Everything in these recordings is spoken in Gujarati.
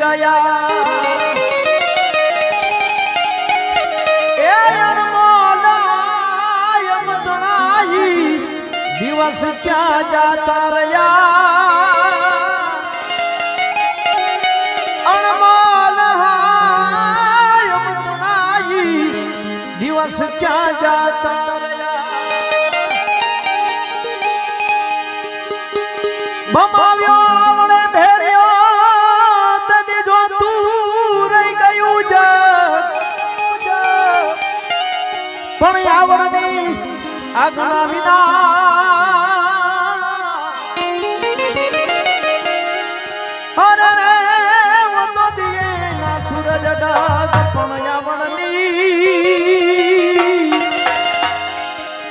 ગયા. દિવસ ક્યાં જાતા રહ્યા? દિવસ ક્યાં જાતા રહ્યા? ભમાવ્યો આજ્ઞા વિના અરે રે હું તો દિયેના સૂરજ ડગ પણ આવડની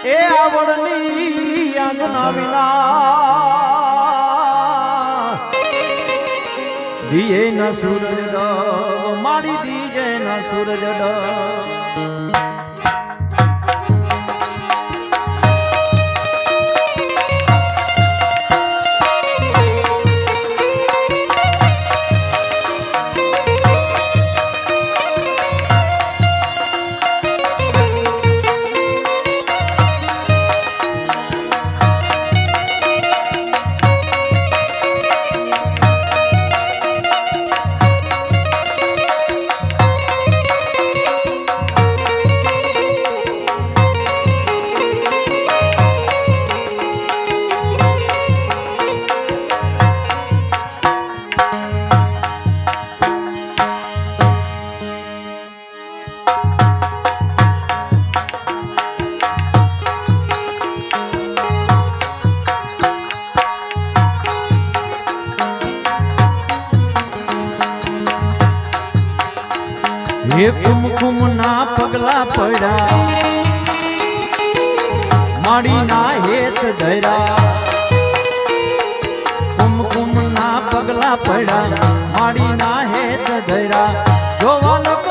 એ આવડની આજ્ઞા વિના દિયે ન મારી દીજે ના સૂરજ ડ હે કુમકુમ ના પગલા પડ્યા, માડી ના હેત ધર્યા. કુમકુમ ના પગલા પડ્યા, માડી ના હેત ધર્યા. જોવા લોક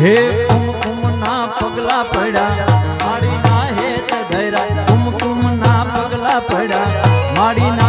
હે કુમકુમ ના પગલા પડ્યા. મારી ના હેત ધૈરા કુમકુમ ના પગલા પડ્યા. મારી ના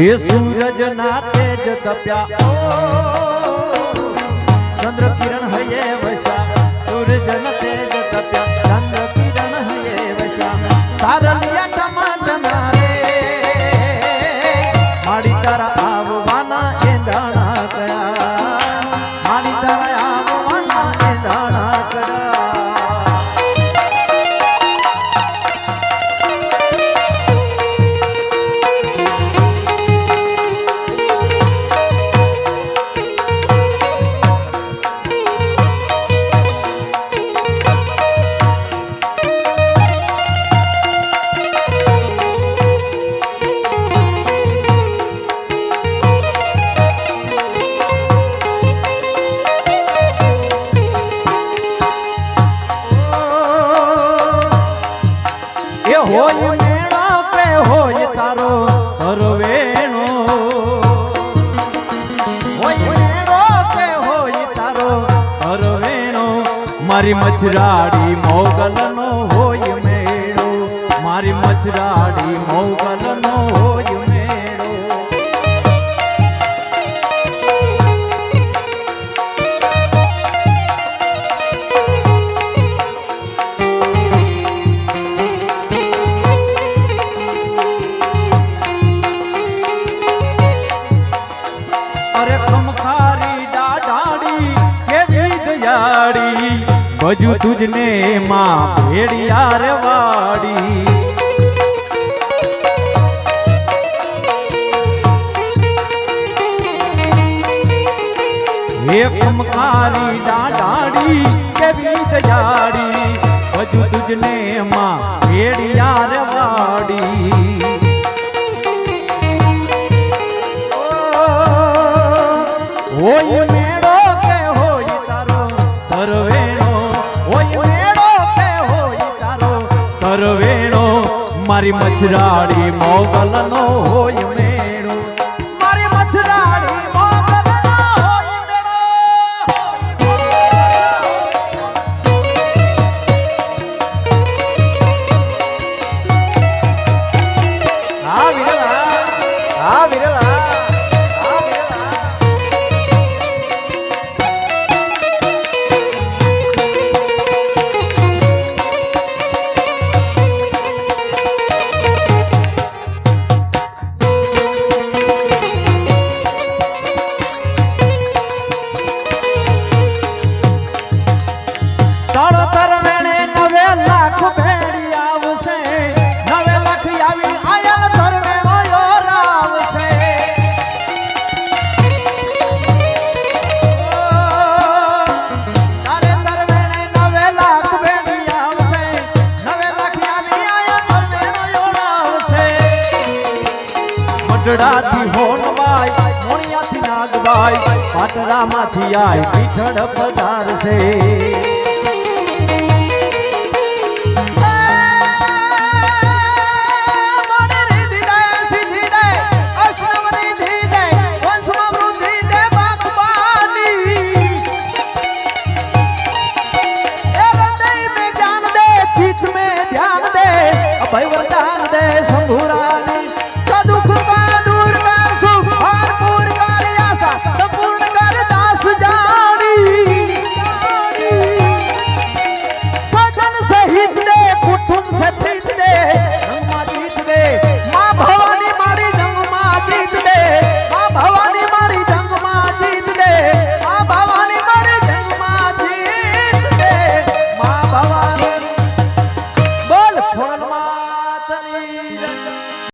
એ સૂરજ ના તેજ તપ્યા. હોય મેળો કે હોય તારો હરવેણો. હોય મેળો કે હોય તારો હરવેણો. મારી મચરાડી મોગલનો હોય મેળો. મારી મચરાડી મોગલનો હોય અરે ખમખારી દાડાડી કેવી દયાડી? બજુ તુજને માં ભેડિયા રે વાડી. હે ખમખારી દાડાડી કેવી દયાડી? બજુ તુજને માં ભેડિયા રે મારી મછરાડી મોગલનો હોય નવે લાખ ભેડી આવશે, નવે લાખ આવી આયા ધર્મે મયો રાવશે. તારે ધર્મે નવે લાખ ભેડી આવશે, નવે લાખ આવી આયા ધર વેણો યોર આવશે મઢડાથી હોનબાઈ મોણિયાથી નાગબાઈ પાટરામાંથી આય પીઠળ પધારશે.